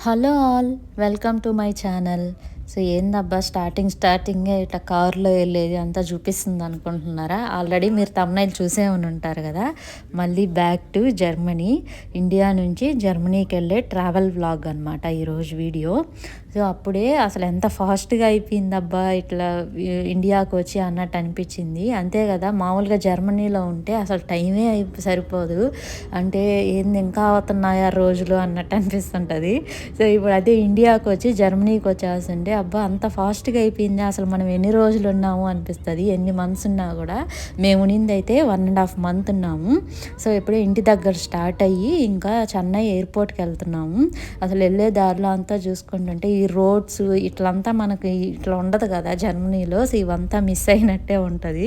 Hello all welcome to my channel. So ఏందబ్బా starting స్టార్టింగే ఇట్లా కారులో వెళ్ళేది అంతా చూపిస్తుంది అనుకుంటున్నారా? ఆల్రెడీ మీరు తమ్నైల్ చూసే ఉని ఉంటారు కదా? మళ్ళీ బ్యాక్ టు జర్మనీ. ఇండియా నుంచి జర్మనీకి వెళ్ళే ట్రావెల్ వ్లాగ్ అనమాట ఈరోజు వీడియో. సో అప్పుడే అసలు ఎంత ఫాస్ట్గా అయిపోయిందబ్బా ఇట్లా ఇండియాకు వచ్చి అన్నట్టు అనిపించింది. అంతే కదా మామూలుగా జర్మనీలో ఉంటే అసలు టైమే అయిపో సరిపోదు. అంటే ఏంది ఇంకా అవుతున్నాయా రోజులు అన్నట్టు అనిపిస్తుంటుంది. సో ఇప్పుడు అదే ఇండియాకు వచ్చి జర్మనీకి వచ్చేస్తుంటే అబ్బా అంత ఫాస్ట్గా అయిపోయింది. అసలు మనం ఎన్ని రోజులు ఉన్నాము అనిపిస్తుంది. ఎన్ని మంత్స్ ఉన్నా కూడా మేము ఉన్నింది అయితే వన్ అండ్ హాఫ్ మంత్ ఉన్నాము. సో ఇప్పుడే ఇంటి దగ్గర స్టార్ట్ అయ్యి ఇంకా చెన్నై ఎయిర్పోర్ట్కి వెళ్తున్నాము. అసలు వెళ్ళే దారిలో అంతా చూసుకుంటుంటే ఈ రోడ్స్ ఇట్లంతా మనకి ఇట్లా ఉండదు కదా జర్మనీలో సో ఇవంతా మిస్ అయినట్టే ఉంటుంది.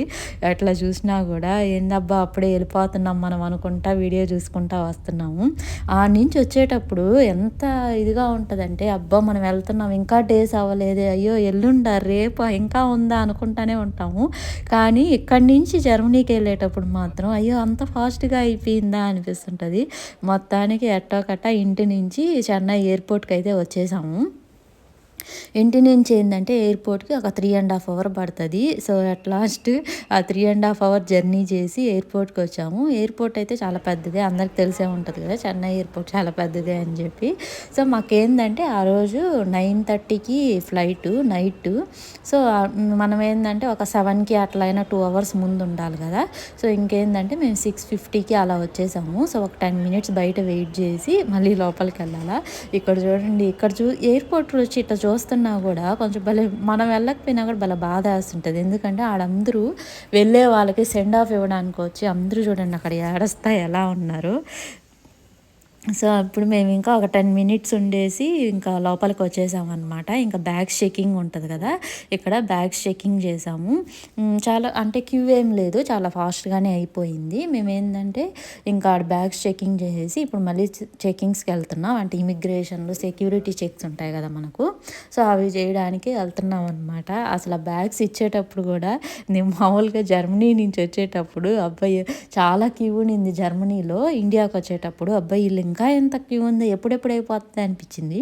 అట్లా చూసినా కూడా ఏందబ్బా అప్పుడే వెళ్ళిపోతున్నాం మనం అనుకుంటా వీడియో చూసుకుంటా వస్తున్నాము. ఆ నుంచి వచ్చేటప్పుడు ఎంత ఇదిగా ఉంటుందంటే అబ్బా మనం వెళ్తున్నాం ఇంకా డేస్ అవ్వలేదే అయ్యో ఎల్లుండా రేపు ఇంకా ఉందా అనుకుంటానే ఉంటాము. కానీ ఇక్కడి నుంచి జర్మనీకి వెళ్ళేటప్పుడు మాత్రం అయ్యో అంత ఫాస్ట్గా అయిపోయిందా అనిపిస్తుంటుంది. మొత్తానికి ఎట్టోకట్ట ఇంటి నుంచి చెన్నై ఎయిర్పోర్ట్కి అయితే వచ్చేసాము. ఇంటి నుంచి ఏంటంటే ఎయిర్పోర్ట్కి ఒక త్రీ అండ్ హాఫ్ అవర్ పడుతుంది. సో అట్ లాస్ట్ ఆ three and half hour journey చేసి ఎయిర్పోర్ట్కి వచ్చాము. ఎయిర్పోర్ట్ అయితే చాలా పెద్దదే. అందరికి తెలిసే ఉంటుంది కదా చెన్నై ఎయిర్పోర్ట్ చాలా పెద్దదే అని చెప్పి. సో మాకేందంటే ఆ రోజు నైన్ థర్టీకి ఫ్లైట్ నైట్ సో మనం ఏంటంటే ఒక సెవెన్కి అట్లయినా టూ అవర్స్ ముందు ఉండాలి కదా. సో ఇంకేందంటే మేము సిక్స్ ఫిఫ్టీకి అలా వచ్చేసాము. సో ఒక టెన్ మినిట్స్ బయట వెయిట్ చేసి మళ్ళీ లోపలికి వెళ్ళాలా. ఇక్కడ చూడండి ఇక్కడ చూ ఎయిర్పోర్ట్ వచ్చి ఇట్లా చూస్తున్నా కూడా కొంచెం భలే మనం వెళ్ళకపోయినా కూడా భలే బాధ వేస్తుంటుంది. ఎందుకంటే ఆడందరూ వెళ్ళే వాళ్ళకి సెండ్ ఆఫ్ ఇవ్వడానికి వచ్చి అందరూ చూడండి అక్కడ ఏడస్తా ఎలా ఉన్నారు. సో అప్పుడు మేము ఇంకా ఒక టెన్ మినిట్స్ ఉండేసి ఇంకా లోపలికి వచ్చేసామన్నమాట. ఇంకా బ్యాగ్స్ చెకింగ్ ఉంటుంది కదా ఇక్కడ బ్యాగ్స్ చెకింగ్ చేసాము. చాలా అంటే క్యూ ఏం లేదు చాలా ఫాస్ట్గానే అయిపోయింది. మేము ఏంటంటే ఇంకా ఆడ బ్యాగ్స్ చెకింగ్ చేసేసి ఇప్పుడు మళ్ళీ చెకింగ్స్కి వెళ్తున్నాం. అంటే ఇమిగ్రేషన్లో సెక్యూరిటీ చెక్స్ ఉంటాయి కదా మనకు. సో అవి చేయడానికి వెళ్తున్నాం అనమాట అసలు బ్యాగ్స్ ఇచ్చేటప్పుడు కూడా నేను మామూలుగా జర్మనీ నుంచి వచ్చేటప్పుడు అబ్బాయి చాలా క్యూ ఉంది జర్మనీలో. ఇండియాకి వచ్చేటప్పుడు అబ్బాయి వీళ్ళు ఇంకా ఎంత క్యూ ఉంది ఎప్పుడెప్పుడు అయిపోతుంది అనిపించింది.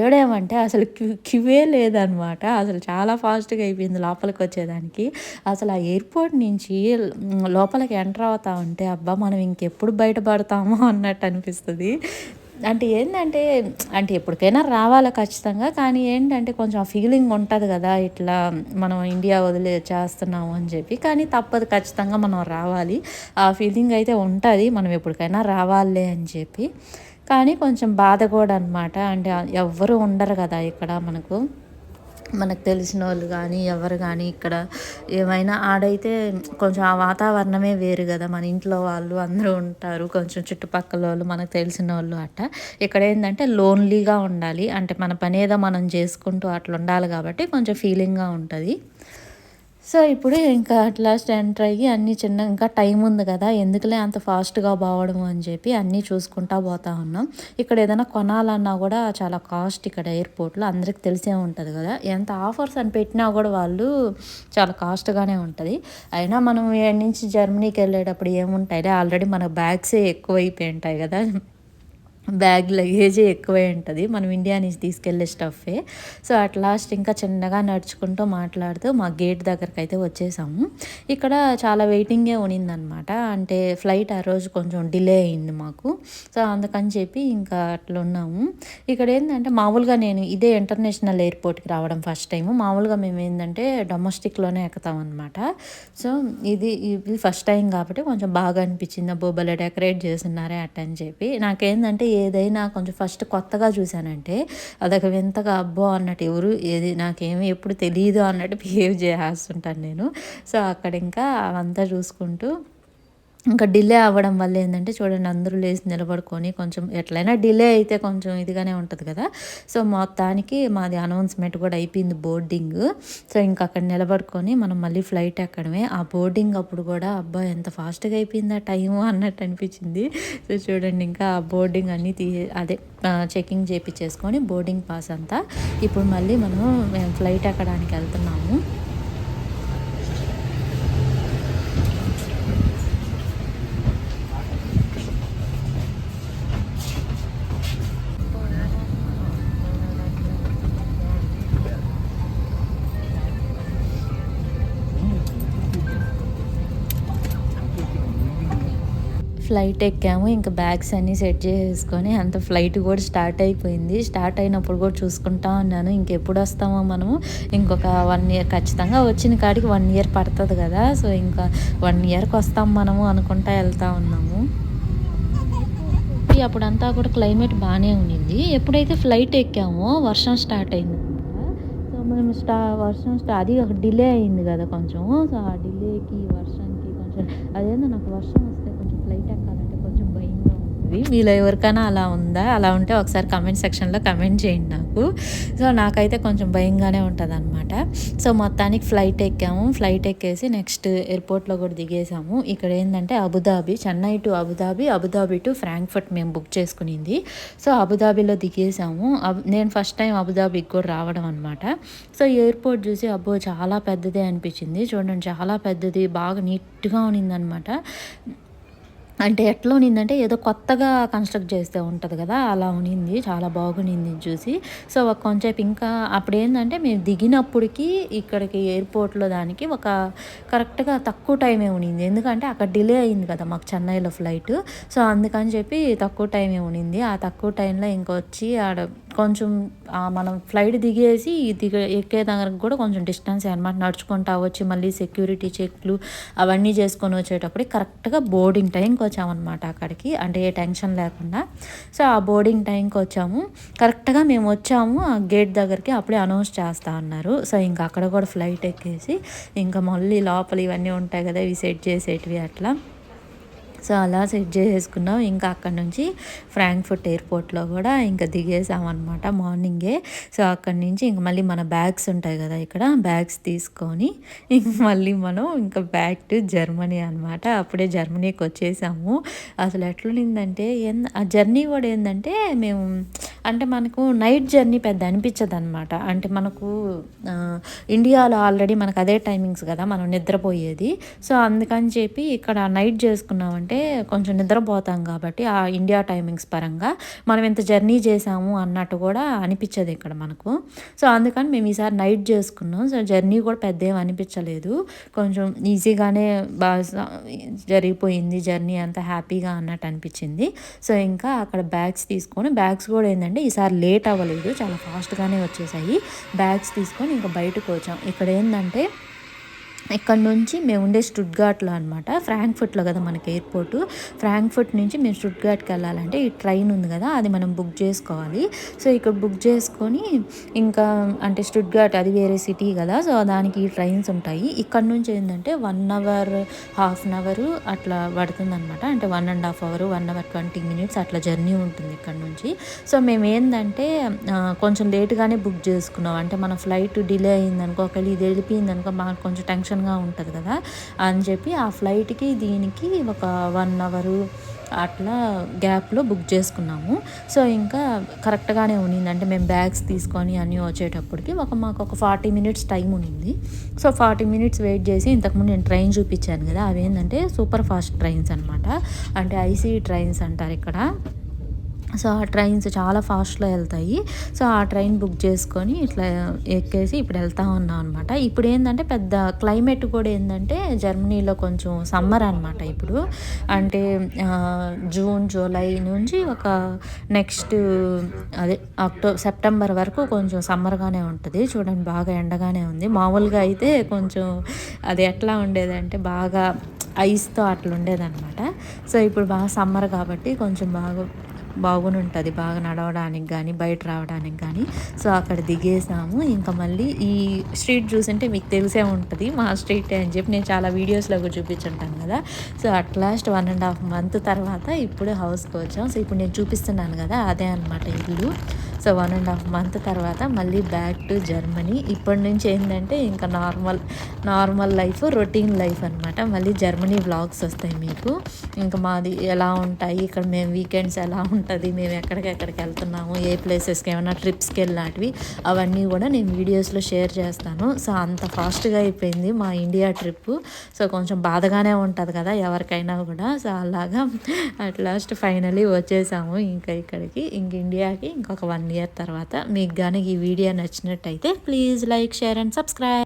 ఏడేమంటే అసలు క్యూ క్యూవే లేదనమాట. అసలు చాలా ఫాస్ట్గా అయిపోయింది లోపలికి వచ్చేదానికి. అసలు ఆ ఎయిర్పోర్ట్ నుంచి లోపలికి ఎంటర్ అవుతా ఉంటే అబ్బా మనం ఇంకెప్పుడు బయటపడతామో అన్నట్టు అనిపిస్తుంది. అంటే ఏంటంటే అంటే ఎప్పటికైనా రావాలి ఖచ్చితంగా కానీ ఏంటంటే కొంచెం ఆ ఫీలింగ్ ఉంటుంది కదా ఇట్లా మనం ఇండియా వదిలే చేస్తున్నాము అని చెప్పి. కానీ తప్పదు ఖచ్చితంగా మనం రావాలి. ఆ ఫీలింగ్ అయితే ఉంటుంది మనం ఎప్పటికైనా రావాలే అని చెప్పి. కానీ కొంచెం బాధ కూడా అనమాట అంటే ఎవ్వరు ఉండరు కదా ఇక్కడ మనకు. మనకు తెలిసిన వాళ్ళు కానీ ఎవరు కానీ ఇక్కడ ఏమైనా ఆడైతే కొంచెం ఆ వాతావరణమే వేరు కదా. మన ఇంట్లో వాళ్ళు అందరూ ఉంటారు. కొంచెం చుట్టుపక్కల వాళ్ళు మనకు తెలిసిన వాళ్ళు అట్ట ఇక్కడ ఏంటంటే లోన్లీగా ఉండాలి. అంటే మన పని ఏదో మనం చేసుకుంటూ అట్లా ఉండాలి కాబట్టి కొంచెం ఫీలింగ్గా ఉంటుంది. సో ఇప్పుడు ఇంకా అట్లా ఎంటర్ అయ్యి అన్నీ చిన్న ఇంకా టైం ఉంది కదా ఎందుకులే అంత ఫాస్ట్గా పోవడం అని చెప్పి అన్నీ చూసుకుంటా పోతా ఉన్నాం. ఇక్కడ ఏదైనా కొనాలన్నా కూడా చాలా కాస్ట్ ఇక్కడ ఎయిర్పోర్ట్లో అందరికి తెలిసే ఉంటుంది కదా. ఎంత ఆఫర్స్ అని పెట్టినా కూడా వాళ్ళు చాలా కాస్ట్గానే ఉంటుంది. అయినా మనం ఏడు నుంచి జర్మనీకి వెళ్ళేటప్పుడు ఏముంటాయి ఆల్రెడీ మన బ్యాగ్సే ఎక్కువ అయిపోయి ఉంటాయి కదా. బ్యాగ్ లగేజే ఎక్కువే ఉంటుంది. మనం ఇండియా నుంచి తీసుకెళ్ళే స్టఫే. సో అట్ లాస్ట్ ఇంకా చిన్నగా నడుచుకుంటూ మాట్లాడుతూ మా గేట్ దగ్గరికి అయితే వచ్చేసాము. ఇక్కడ చాలా వెయిటింగే ఉన్నిందనమాట. అంటే ఫ్లైట్ ఆ రోజు కొంచెం డిలే అయింది మాకు. సో అందుకని చెప్పి ఇంకా అట్లా ఉన్నాము. ఇక్కడ ఏంటంటే మామూలుగా నేను ఇదే ఇంటర్నేషనల్ ఎయిర్పోర్ట్కి రావడం ఫస్ట్ టైం మామూలుగా మేము ఏంటంటే డొమెస్టిక్లోనే ఎక్కుతాం అనమాట సో ఇది ఇది ఫస్ట్ టైం కాబట్టి కొంచెం బాగా అనిపించింది. అబ్బో డెకరేట్ చేస్తున్నారే అట్ట అని చెప్పి. నాకేంటంటే ఏదైనా కొంచెం ఫస్ట్ కొత్తగా చూశానంటే అదొక వింతగా అబ్బో అన్నట్టు ఎవరు ఏది నాకేమి ఎప్పుడు తెలియదు అన్నట్టు బిహేవ్ చేస్తుంటాను నేను. సో అక్కడ ఇంకా అవంతా చూసుకుంటూ ఇంకా డిలే అవ్వడం వల్ల ఏంటంటే చూడండి అందరూ లేచి నిలబడుకొని కొంచెం ఎట్లయినా డిలే అయితే కొంచెం ఇదిగానే ఉంటుంది కదా. సో మొత్తానికి మాది అనౌన్స్మెంట్ కూడా అయిపోయింది బోర్డింగ్. సో ఇంకా అక్కడ నిలబడుకొని మనం మళ్ళీ ఫ్లైట్ ఎక్కడమే. ఆ బోర్డింగ్ అప్పుడు కూడా అబ్బా ఎంత ఫాస్ట్గా అయిపోయిందా టైము అన్నట్టు అనిపించింది. సో చూడండి ఇంకా ఆ బోర్డింగ్ అన్నీ తీ అదే చెకింగ్ చేపించేసుకొని బోర్డింగ్ పాస్ అంతా. ఇప్పుడు మళ్ళీ మనం ఫ్లైట్ ఎక్కడానికి వెళ్తున్నాము. ఫ్లైట్ ఎక్కాము. ఇంకా బ్యాగ్స్ అన్నీ సెట్ చేసుకొని అంత ఫ్లైట్ కూడా స్టార్ట్ అయిపోయింది. స్టార్ట్ అయినప్పుడు కూడా చూసుకుంటా ఉన్నాను. ఇంకెప్పుడు వస్తామో మనము. ఇంకొక వన్ ఇయర్ ఖచ్చితంగా వచ్చిన కాడికి వన్ ఇయర్ పడుతుంది కదా. సో ఇంకా వన్ ఇయర్కి వస్తాం మనము అనుకుంటా వెళ్తా ఉన్నాము. అప్పుడంతా కూడా క్లైమేట్ బాగానే ఉండింది. ఎప్పుడైతే ఫ్లైట్ ఎక్కామో వర్షం స్టార్ట్ అయింది సో మేము స్టా వర్షం స్టా అది ఒక డిలే అయింది కదా కొంచెం సో ఆ డిలేకి వర్షంకి కొంచెం అదేందో నాకు వర్షం వస్తే కొంచెం ఫ్లైట్ ఎక్కాలంటే కొంచెం భయంగా ఉంటుంది మీలో ఎవరికైనా అలా ఉందా? అలా ఉంటే ఒకసారి కమెంట్ సెక్షన్లో కమెంట్ చేయండి నాకు. సో నాకైతే కొంచెం భయంగానే ఉంటుంది అనమాట సో మొత్తానికి ఫ్లైట్ ఎక్కాము. ఫ్లైట్ ఎక్కేసి నెక్స్ట్ ఎయిర్పోర్ట్లో కూడా దిగేసాము. ఇక్కడ ఏంటంటే Abu Dhabi Chennai to Abu Dhabi Abu Dhabi to Frankfurt మేము బుక్ చేసుకునింది. సో అబుదాబిలో దిగేసాము. అబ్- నేను ఫస్ట్ టైం అబుదాబికి కూడా రావడం అనమాట సో ఎయిర్పోర్ట్ చూసి అబ్బో చాలా పెద్దదే అనిపించింది. చూడండి చాలా పెద్దది బాగా నీట్గా ఉన్నిందనమాట అంటే ఎట్లా ఉనిందంటే ఏదో కొత్తగా కన్స్ట్రక్ట్ చేస్తే ఉంటుంది కదా అలా ఉన్నింది చాలా బాగునింది చూసి. సో ఒక కొంచెంసేపు ఇంకా అప్పుడు ఏంటంటే మేము దిగినప్పటికి ఇక్కడికి ఎయిర్పోర్ట్లో దానికి ఒక కరెక్ట్గా తక్కువ టైమే ఉన్నింది ఎందుకంటే అక్కడ డిలే అయింది కదా మాకు చెన్నైలో ఫ్లైట్. సో అందుకని చెప్పి తక్కువ టైమే ఉన్నింది ఆ తక్కువ టైంలో ఇంకొచ్చి ఆడ కొంచెం మనం ఫ్లైట్ దిగేసి దిగ ఎక్కే దగ్గరకు కూడా కొంచెం డిస్టెన్స్ అనమాట నడుచుకుంటా వచ్చి మళ్ళీ సెక్యూరిటీ చెక్లు అవన్నీ చేసుకొని వచ్చేటప్పుడు కరెక్ట్గా బోర్డింగ్ టైంకి వచ్చామన్నమాట అక్కడికి. అంటే ఏ టెన్షన్ లేకుండా. సో ఆ బోర్డింగ్ టైంకి వచ్చాము. కరెక్ట్గా మేము వచ్చాము. ఆ గేట్ దగ్గరికి అప్పుడే అనౌన్స్ చేస్తా అన్నారు. సో ఇంకా అక్కడ కూడా ఫ్లైట్ ఎక్కేసి ఇంకా మళ్ళీ లోపల ఇవన్నీ ఉంటాయి కదా ఇవి సెట్ చేసేటివి అట్లా. సో అలా సెట్ చేసేసుకున్నాం. ఇంకా అక్కడ నుంచి ఫ్రాంక్ఫర్ట్ ఎయిర్పోర్ట్లో కూడా ఇంకా దిగేసామన్నమాట మార్నింగే. సో అక్కడి నుంచి ఇంక మళ్ళీ మన బ్యాగ్స్ ఉంటాయి కదా ఇక్కడ బ్యాగ్స్ తీసుకొని ఇంక మళ్ళీ మనం ఇంకా బ్యాక్ టు జర్మనీ అనమాట అప్పుడే జర్మనీకి వచ్చేసాము. అసలు ఎట్లుండిందంటే ఏం ఆ జర్నీ కూడా ఏంటంటే మేము అంటే మనకు నైట్ జర్నీ పెద్ద అనిపించదు అనమాట అంటే మనకు ఇండియాలో ఆల్రెడీ మనకు అదే టైమింగ్స్ కదా మనం నిద్రపోయేది. సో అందుకని చెప్పి ఇక్కడ నైట్ చేసుకున్నామంటే కొంచెం నిద్రపోతాం కాబట్టి ఆ ఇండియా టైమింగ్స్ పరంగా మనం ఇంత జర్నీ చేసాము అన్నట్టు కూడా అనిపించదు ఇక్కడ మనకు. సో అందుకని మేము ఈసారి నైట్ చేసుకున్నాం. సో జర్నీ కూడా పెద్ద ఏం అనిపించలేదు. కొంచెం ఈజీగానే బాగా జరిగిపోయింది జర్నీ అంతా హ్యాపీగా అన్నట్టు అనిపించింది. సో ఇంకా అక్కడ బ్యాగ్స్ తీసుకొని బ్యాగ్స్ కూడా ఏంటంటే ఈసారి లేట్ అవ్వలేదు. చాలా ఫాస్ట్గానే వచ్చేసాయి. బ్యాగ్స్ తీసుకొని ఇంకా బయటకు వచ్చాం. ఇక్కడ ఏంటంటే ఇక్కడ నుంచి మేము ఉండే స్టుడ్గాట్లో అనమాట ఫ్రాంక్ఫర్ట్లో కదా మనకి ఎయిర్పోర్టు. ఫ్రాంక్ఫర్ట్ నుంచి మేము స్టుడ్గాట్కి వెళ్ళాలంటే ఈ ట్రైన్ ఉంది కదా అది మనం బుక్ చేసుకోవాలి. సో ఇక్కడ బుక్ చేసుకొని ఇంకా అంటే స్టుడ్గాట్ అది వేరే సిటీ కదా సో దానికి ఈ ట్రైన్స్ ఉంటాయి. ఇక్కడ నుంచి ఏంటంటే one hour half an hour అట్లా పడుతుందనమాట అంటే one and half hour one hour twenty minutes అట్లా జర్నీ ఉంటుంది ఇక్కడ నుంచి. సో మేము ఏంటంటే కొంచెం లేట్గానే బుక్ చేసుకున్నాం. అంటే మన ఫ్లైట్ డిలే అయిందనుకో ఒకవేళ ఇది వెళ్ళిపోయింది అనుకో మాకు కొంచెం టెన్షన్ ఆప్షన్గా ఉంటుంది కదా. అని చెప్పి ఆ ఫ్లైట్కి దీనికి ఒక వన్ అవరు అట్లా గ్యాప్లో బుక్ చేసుకున్నాము. సో ఇంకా కరెక్ట్గానే ఉన్నింది. అంటే మేము బ్యాగ్స్ తీసుకొని అన్నీ వచ్చేటప్పటికి ఒక మాకు ఒక ఫార్టీ మినిట్స్ టైం ఉన్నింది. సో ఫార్టీ మినిట్స్ వెయిట్ చేసి ఇంతకుముందు నేను ట్రైన్ చూపించాను కదా. అవి ఏంటంటే సూపర్ ఫాస్ట్ ట్రైన్స్ అనమాట అంటే ఐసీ ట్రైన్స్ అంటారు ఇక్కడ. సో ఆ ట్రైన్స్ చాలా ఫాస్ట్లో వెళ్తాయి. సో ఆ ట్రైన్ బుక్ చేసుకొని ఇట్లా ఎక్కేసి ఇప్పుడు వెళ్తా ఉన్నాం అనమాట ఇప్పుడు ఏంటంటే పెద్ద క్లైమేట్ కూడా ఏంటంటే జర్మనీలో కొంచెం సమ్మర్ అనమాట ఇప్పుడు. అంటే జూన్ జూలై నుంచి ఒక నెక్స్ట్ అదే అక్టోబర్ సెప్టెంబర్ వరకు కొంచెం సమ్మర్గానే ఉంటుంది. చూడండి బాగా ఎండగానే ఉంది. మామూలుగా అయితే కొంచెం అది ఎట్లా ఉండేదంటే బాగా ఐస్తో అట్లా ఉండేదన్నమాట. సో ఇప్పుడు బాగా సమ్మర్ కాబట్టి కొంచెం బాగా బాగుని ఉంటుంది బాగా నడవడానికి కానీ బయట రావడానికి కానీ సో అక్కడ దిగేసాము. ఇంకా మళ్ళీ ఈ స్ట్రీట్ చూసుంటే మీకు తెలిసే ఉంటుంది. మా స్ట్రీట్ అని చెప్పి నేను చాలా వీడియోస్లో కూడా చూపించుంటాను కదా. So at last one and half month తర్వాత ఇప్పుడు హౌస్కి వచ్చాం. సో ఇప్పుడు నేను చూపిస్తున్నాను కదా అదే అనమాట ఇల్లు. So one and half month తర్వాత మళ్ళీ బ్యాక్ టు జర్మనీ. ఇప్పటి నుంచి ఏంటంటే ఇంకా normal normal life routine life అనమాట మళ్ళీ జర్మనీ వ్లాగ్స్ వస్తాయి మీకు. ఇంకా మాది ఎలా ఉంటాయి ఇక్కడ మేము వీకెండ్స్ ఎలా ఉంటుంది మేము ఎక్కడికెక్కడికి వెళ్తున్నాము ఏ ప్లేసెస్కి ఏమైనా ట్రిప్స్కి వెళ్ళినటివి అవన్నీ కూడా నేను వీడియోస్లో షేర్ చేస్తాను. సో అంత ఫాస్ట్గా అయిపోయింది మా ఇండియా ట్రిప్. సో కొంచెం బాధగానే ఉంటుంది కదా ఎవరికైనా కూడా. సో అలాగా అట్ లాస్ట్ ఫైనలీ వచ్చేసాము ఇంకా ఇక్కడికి. ఇంక ఇండియాకి ఇంకొక వన్ వన్ ఇయర్ తర్వాత మీకు కానీ ఈ వీడియో నచ్చినట్టయితే please like share and subscribe.